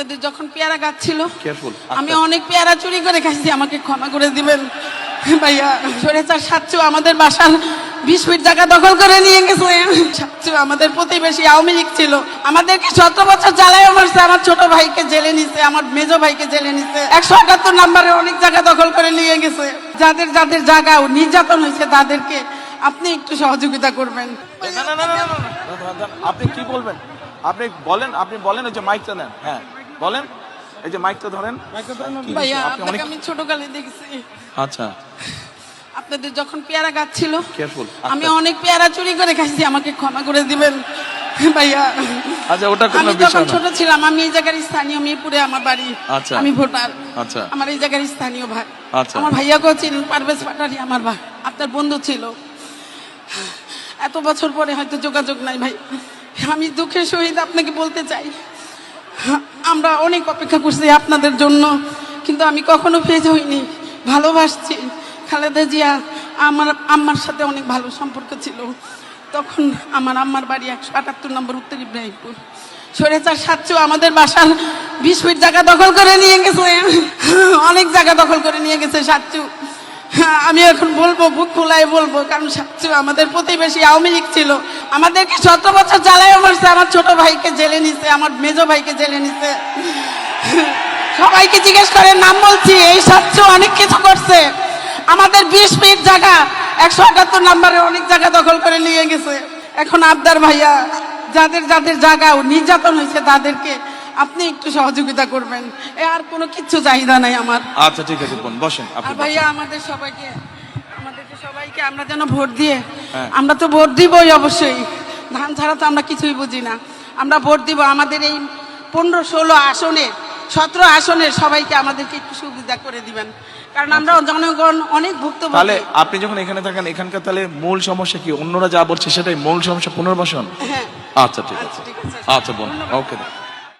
আপনাদের যখন পেয়ারা গাছ ছিল আমি অনেক পেয়ারা চুরি করে খাইছি আমাকে ক্ষমা করে দিবেন ভাইয়া সরেচার সাচ্চু আমাদের বাসার বিশ ফিট জায়গা দখল করে নিয়ে গেছে সাচ্চু আমাদের প্রতিবেশী আওয়ামী লীগ ছিল আমাদেরকে সতেরো বছর জ্বালায় মারছে আমার ছোট ভাইকে জেলে নিছে আমার মেজো ভাইকে জেলে নিছে একশো একাত্তর নাম্বারে অনেক জায়গা দখল করে নিয়ে গেছে যাদের যাদের জায়গা নির্যাতন হয়েছে তাদেরকে আপনি একটু সহযোগিতা করবেন আপনি কি বলবেন আপনি বলেন আপনি বলেন ওই যে মাইকটা নেন হ্যাঁ বলেন। এই যে মাইকটা ধরেন। ভাইয়া আপনাকে আমি ছোটকালে দেখছি। আচ্ছা। আপনাদের যখন পেয়ারা গাছ ছিল কেয়ারফুল আমি অনেক পেয়ারা চুরি করে খাইছি আমাকে ক্ষমা করে দিবেন। ভাইয়া আচ্ছা ওটা কোনো আমি বিষয় যখন না। ছোট ছিলাম আমি এই জায়গার স্থানীয় মিরপুরে আমার বাড়ি। আচ্ছা। আমি ভোটার। আচ্ছা। আমার এই জায়গার স্থানীয় ভাই। আচ্ছা। আমার ভাইয়াকেও চিনেন পারভেজ পাটারি আমার ভাই। আপনার বন্ধু ছিল। এত বছর পরে হয়তো যোগাযোগ নাই ভাই। আমি দুঃখের সহিত আপনাকে বলতে চাই। আমরা অনেক অপেক্ষা করছি আপনাদের জন্য কিন্তু আমি কখনো ফেজ হইনি। ভালোবাসছি। খালেদা জিয়া আমার আম্মার সাথে অনেক ভালো সম্পর্ক ছিল। তখন আমার আম্মার বাড়ি একশো আটাত্তর নম্বর উত্তর ইব্রাহিমপুর। সরেচার সাচ্চু আমাদের বাসার বিশ ফিট জায়গা দখল করে নিয়ে গেছে। অনেক জায়গা দখল করে নিয়ে গেছে হ্যাঁ, আমি এখন বলব বুক খোলাই বলব কারণ সাতচু আমাদের প্রতিবেশী আওয়ামী লীগ ছিল। আমাদেরকে সতেরো বছর জ্বালায় মারছে আমার ছোট ভাইকে জেলে নিছে আমার মেজো ভাইকে জেলে নিছে। সবাইকে জিজ্ঞেস করে নাম বলছি এই সাচ্চু অনেক কিছু করছে। আমাদের বিশ ফিট জায়গা একশো একাত্তর নাম্বারে অনেক জায়গা দখল করে নিয়ে গেছে। এখন আবদার ভাইয়া যাদের যাদের জায়গা নির্যাতন হয়েছে তাদেরকে আপনি একটু সহযোগিতা করবেন। এ আর কোনো কিচ্ছু চাহিদা নাই আমার। আচ্ছা ঠিক আছে বসেন ভাইয়া আমাদের সবাইকে আমাদেরকে সবাইকে আমরা যেন ভোট দিয়ে। আমরা তো ভোট দিবই অবশ্যই। ধান ছাড়া তো আমরা কিছুই বুঝি না। আমরা ভোট দিব আমাদের এই পনেরো ষোলো আসনে সতেরো আসনের সবাইকে আমাদেরকে একটু সুবিধা করে দিবেন। কারণ আমরা জনগণ অনেক ভুক্ত তাহলে আপনি যখন এখানে থাকেন এখানকার তাহলে মূল সমস্যা কি? অন্যরা যা বলছে সেটাই মূল সমস্যা পুনর্বাসন? হ্যাঁ। আচ্ছা ঠিক আছে। আচ্ছা ঠিক আছে। আচ্ছা বোন ওকে